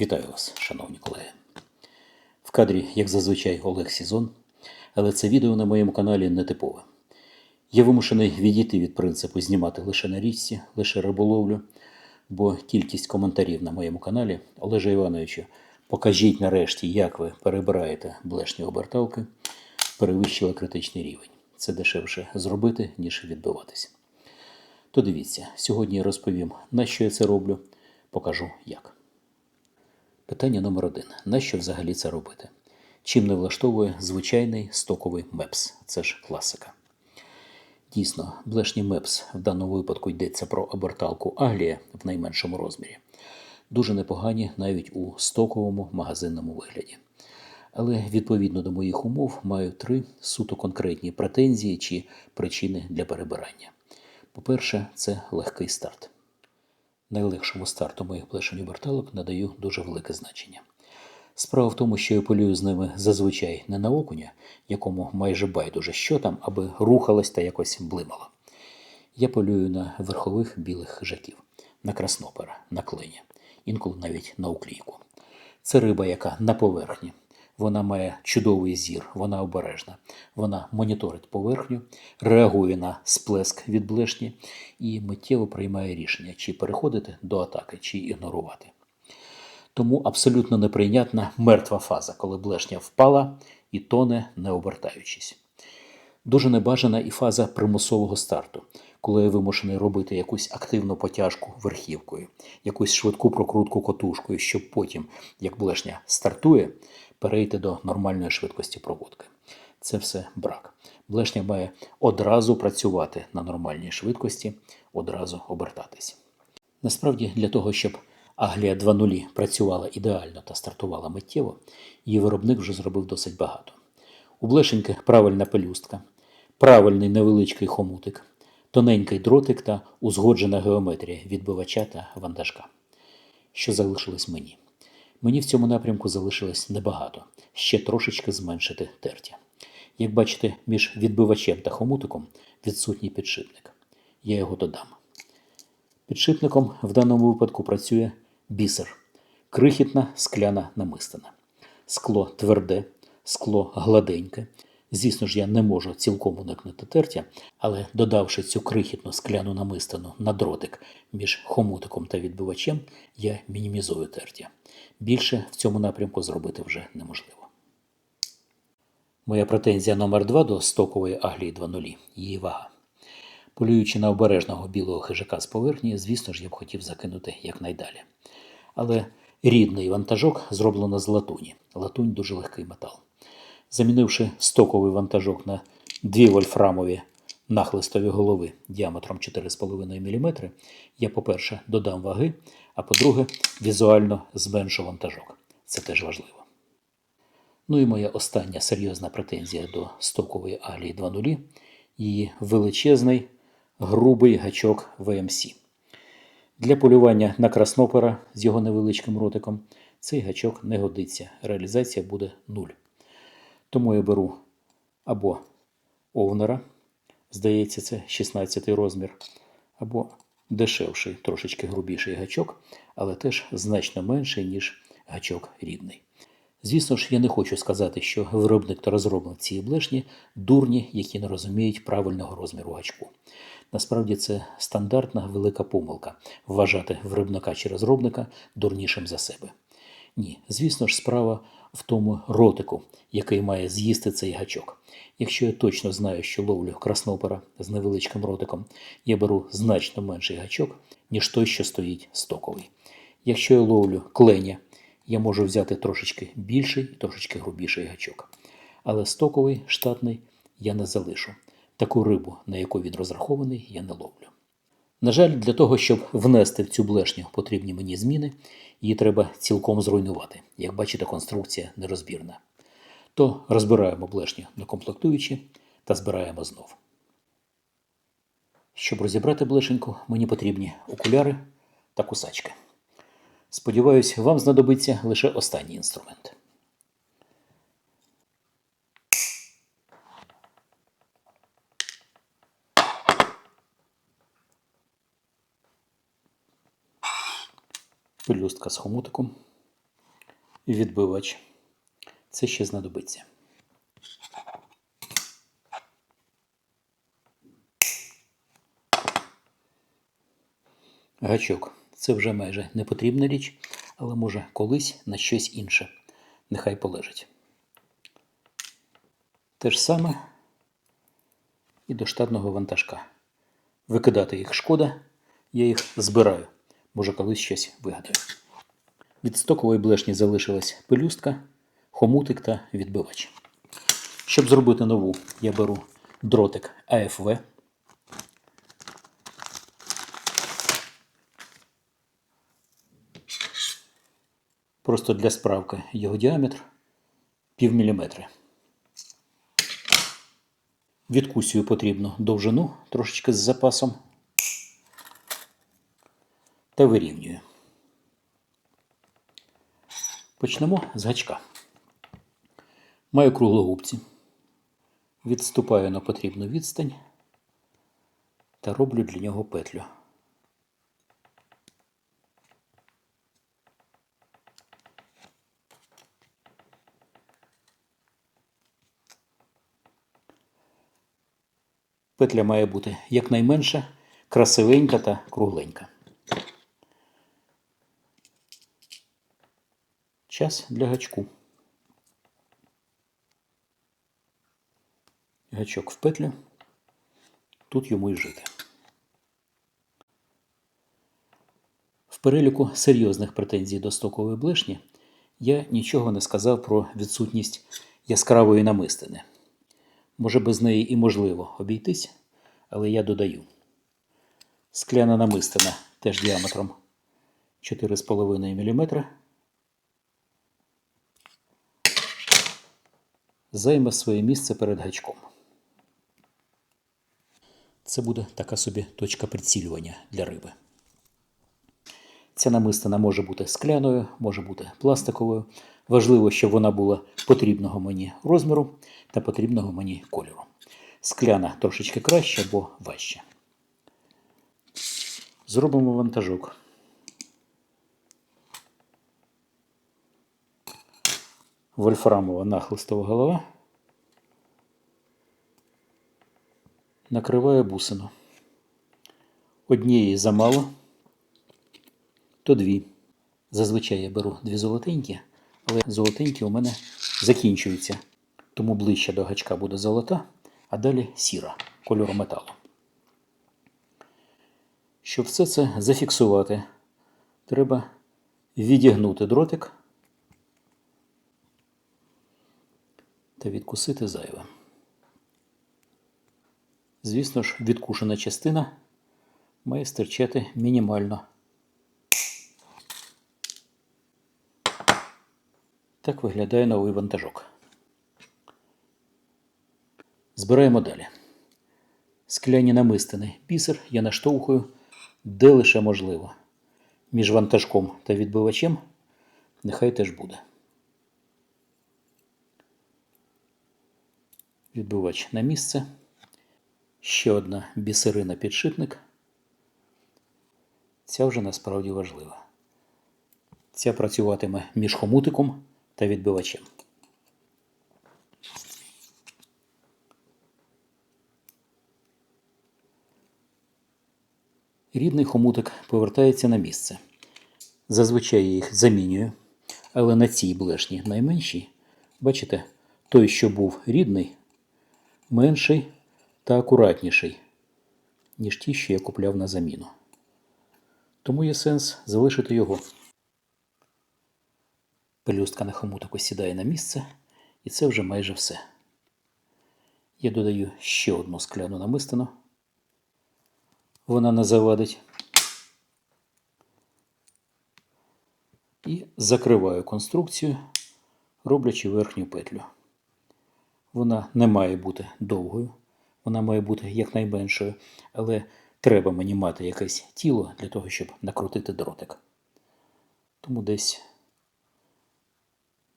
Вітаю вас, шановні колеги. В кадрі, як зазвичай, Олег Сізон, але це відео на моєму каналі не типове. Я вимушений відійти від принципу знімати лише на річці, лише риболовлю, бо кількість коментарів на моєму каналі Олеже Івановичу, покажіть нарешті, як ви перебираєте блешні оберталки, перевищила критичний рівень. Це дешевше зробити, ніж відбиватися. То дивіться, сьогодні я розповім, на що я це роблю, покажу як. Питання номер один: нащо взагалі це робити? Чим не влаштовує звичайний стоковий МЕПС? Це ж класика. Дійсно, блешні МЕПС в даному випадку йдеться про оберталку Аглія в найменшому розмірі. Дуже непогані навіть у стоковому магазинному вигляді. Але відповідно до моїх умов маю три суто конкретні претензії чи причини для перебирання. По-перше, це легкий старт. Найлегшому старту моїх блешень оберталок надаю дуже велике значення. Справа в тому, що я полюю з ними зазвичай не на окуня, якому майже байдуже що там, аби рухалось та якось блимало. Я полюю на верхових білих хижаків, на краснопера, на клиня, інколи навіть на уклійку. Це риба, яка на поверхні. Вона має чудовий зір, вона обережна. Вона моніторить поверхню, реагує на сплеск від блешні і миттєво приймає рішення, чи переходити до атаки, чи ігнорувати. Тому абсолютно неприйнятна мертва фаза, коли блешня впала і тоне, не обертаючись. Дуже небажана і фаза примусового старту, коли я вимушений робити якусь активну потяжку верхівкою, якусь швидку прокрутку котушкою, щоб потім, як блешня стартує, перейти до нормальної швидкості проводки. Це все брак. Блешня має одразу працювати на нормальній швидкості, одразу обертатись. Насправді, для того, щоб Аглія 2.0 працювала ідеально та стартувала миттєво, її виробник вже зробив досить багато. У блешеньки правильна пелюстка, правильний невеличкий хомутик, тоненький дротик та узгоджена геометрія відбивача та вантажка. Що залишилось мені? Мені в цьому напрямку залишилось небагато, ще трошечки зменшити тертя. Як бачите, між відбивачем та хомутиком відсутній підшипник. Я його додам. Підшипником в даному випадку працює бісер, крихітна скляна намистина. Скло тверде, скло гладеньке. Звісно ж, я не можу цілком уникнути тертя, але додавши цю крихітну скляну намистину на дротик між хомутиком та відбивачем, я мінімізую тертя. Більше в цьому напрямку зробити вже неможливо. Моя претензія номер 2 до стокової Аглії 2.0 – її вага. Полюючи на обережного білого хижака з поверхні, звісно ж, я б хотів закинути якнайдалі. Але рідний вантажок зроблено з латуні. Латунь дуже легкий метал. Замінивши стоковий вантажок на дві вольфрамові нахлистові голови діаметром 4,5 мм, я, по-перше, додам ваги, а по-друге, візуально зменшу вантажок. Це теж важливо. Ну і моя остання серйозна претензія до стокової Алії 2.0 – її величезний грубий гачок ВМС. Для полювання на краснопера з його невеличким ротиком цей гачок не годиться. Реалізація буде нуль. Тому я беру або овнера, здається, це 16 розмір, або дешевший, трошечки грубіший гачок, але теж значно менший, ніж гачок рідний. Звісно ж, я не хочу сказати, що виробник та розробник цієї блешні дурні, які не розуміють правильного розміру гачку. Насправді це стандартна велика помилка вважати виробника чи розробника дурнішим за себе. Ні, звісно ж, справа в тому ротику, який має з'їсти цей гачок. Якщо я точно знаю, що ловлю краснопера з невеличким ротиком, я беру значно менший гачок, ніж той, що стоїть стоковий. Якщо я ловлю кленя, я можу взяти трошечки більший, трошечки грубіший гачок. Але стоковий, штатний я не залишу. Таку рибу, на яку він розрахований, я не ловлю. На жаль, для того, щоб внести в цю блешню потрібні мені зміни, її треба цілком зруйнувати. Як бачите, конструкція нерозбірна. То розбираємо блешню на комплектуючі та збираємо знов. Щоб розібрати блешеньку, мені потрібні окуляри та кусачки. Сподіваюсь, вам знадобиться лише останній інструмент. Пелюстка з хомутиком. відбивач. Це ще знадобиться. Гачок це вже майже не потрібна річ, але може колись на щось інше. Нехай полежить. Те ж саме і до штатного вантажка. Викидати їх шкода, я їх збираю. Може, колись щось вигадаю. Від стокової блешні залишилась пелюстка, хомутик та відбивач. Щоб зробити нову, я беру дротик АФВ. Просто для справки його діаметр пів міліметри. Відкусюю потрібну довжину трошечки з запасом та вирівнюю. Почнемо з гачка. Маю круглогубці. Відступаю на потрібну відстань та роблю для нього петлю. Петля має бути якнайменша, красивенька та кругленька. Час для гачку. Гачок в петлю. Тут йому й жити. В переліку серйозних претензій до стокової блешні я нічого не сказав про відсутність яскравої намистини. Може, без неї і можливо обійтись, але я додаю. Скляна намистина теж діаметром 4,5 мм. Займе своє місце перед гачком. Це буде така собі точка прицілювання для риби. Ця намистина може бути скляною, може бути пластиковою. Важливо, щоб вона була потрібного мені розміру та потрібного мені кольору. Скляна трошечки краще або важче. Зробимо вантажок. Вольфрамова нахлистова голова. Накриваю бусину. Однієї замало, то дві. Зазвичай я беру дві золотенькі, але золотенькі у мене закінчуються. Тому ближче до гачка буде золота, а далі сіра кольору металу. Щоб все це зафіксувати, треба відігнути дротик та відкусити зайве. Звісно ж, відкушена частина має стирчати мінімально. Так виглядає новий вантажок. Збираємо далі. Скляні намистини. Бісер я наштовхую де лише можливо. Між вантажком та відбивачем нехай теж буде. Відбивач на місце. Ще одна бісерина підшипник. Ця вже насправді важлива. Ця працюватиме між хомутиком та відбивачем. Рідний хомутик повертається на місце. Зазвичай я їх замінюю, але на цій блешні найменшій, бачите, той, що був рідний, менший та акуратніший, ніж ті, що я купляв на заміну. Тому є сенс залишити його. Пелюстка на хомутику сідає на місце, і це вже майже все. Я додаю ще одну скляну намистину. Вона не завадить. І закриваю конструкцію, роблячи верхню петлю. Вона не має бути довгою, вона має бути якнайменшою, але треба мені мати якесь тіло для того, щоб накрутити дротик. Тому десь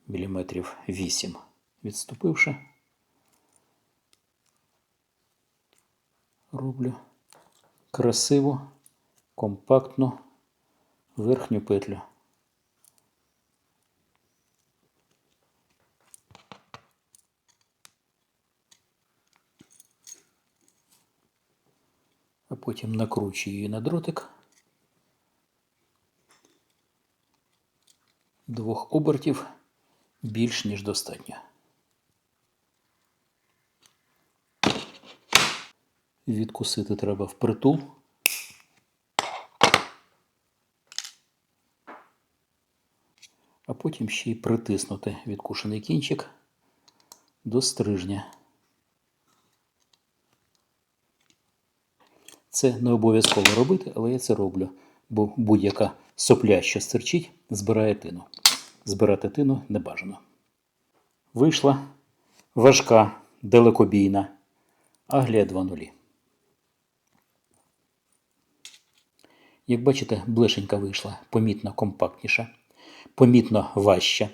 міліметрів 8 відступивши, роблю красиву, компактну верхню петлю. Потім накручую її на дротик. Двох обертів більш ніж достатньо. Відкусити треба впритул. А потім ще й притиснути відкушений кінчик до стрижня. Це не обов'язково робити, але я це роблю, бо будь-яка сопля, що стирчить, збирає тину. Збирати тину не бажано. Вийшла важка, далекобійна Аглія 2.0. Як бачите, блешенька вийшла помітно компактніша, помітно важча,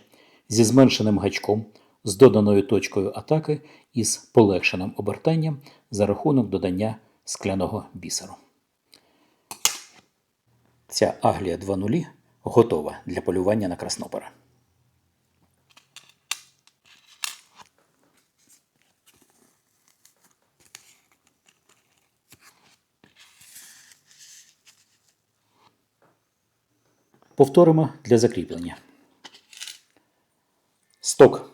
зі зменшеним гачком, з доданою точкою атаки і з полегшеним обертанням за рахунок додання скляного бісеру. Ця Аглія 2.0 готова для полювання на краснопера. Повторимо для закріплення. Сток.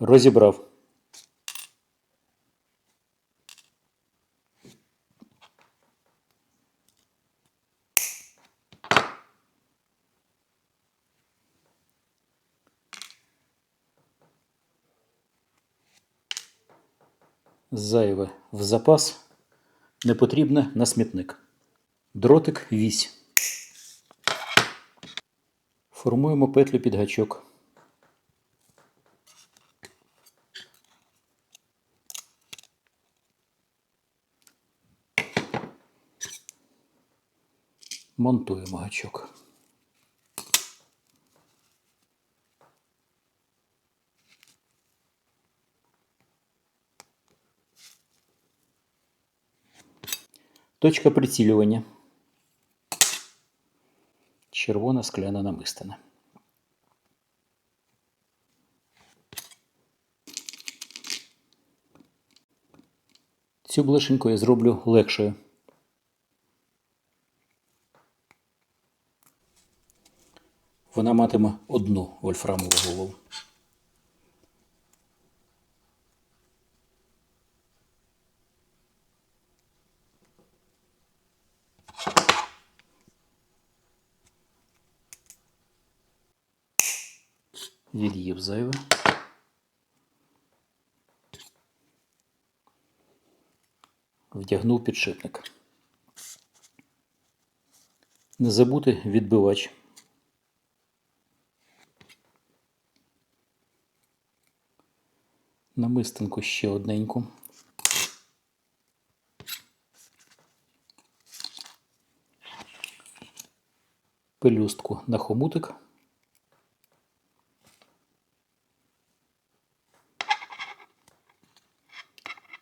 Розібрав. Зайве в запас, непотрібне на смітник. Дротик вісь. Формуємо петлю під гачок. Монтуємо гачок. Точка прицілювання. Червона скляна намистина. Цю блешеньку я зроблю легшою. Вона матиме одну вольфрамову голову. Від'їв зайве. Вдягнув підшипник. Не забути відбивач. Намистинку ще одненьку. Пелюстку на хомутик.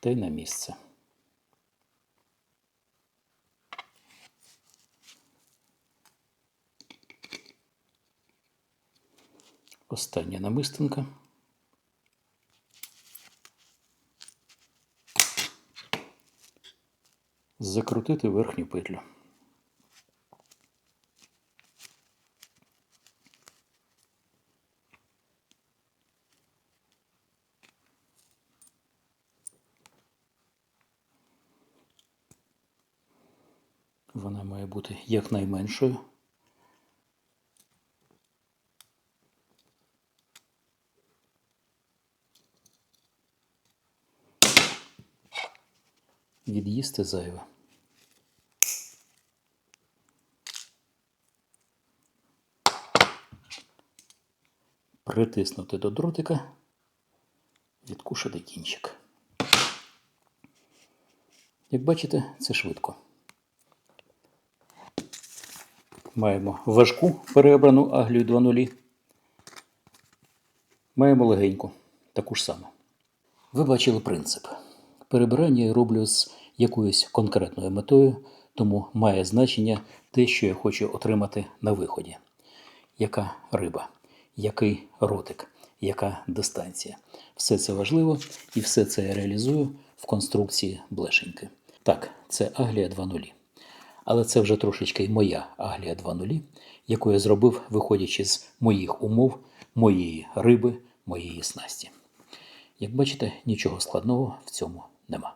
Та й на місце. Остання намистинка. Закрутити верхню петлю. Вона має бути якнайменшою. Від'їсти зайве. Притиснути до дротика, відкушати кінчик. Як бачите, це швидко. Маємо важку переобрану аглію 2.0. Маємо легеньку, таку ж саму. Ви бачили принцип. Перебирання я роблю з якоюсь конкретною метою, тому має значення те, що я хочу отримати на виході. Яка риба, який ротик, яка дистанція. Все це важливо і все це я реалізую в конструкції блешеньки. Так, це Аглія 2.0. Але це вже трошечки й моя Аглія 2.0, яку я зробив, виходячи з моїх умов, моєї риби, моєї снасті. Як бачите, нічого складного в цьому нема.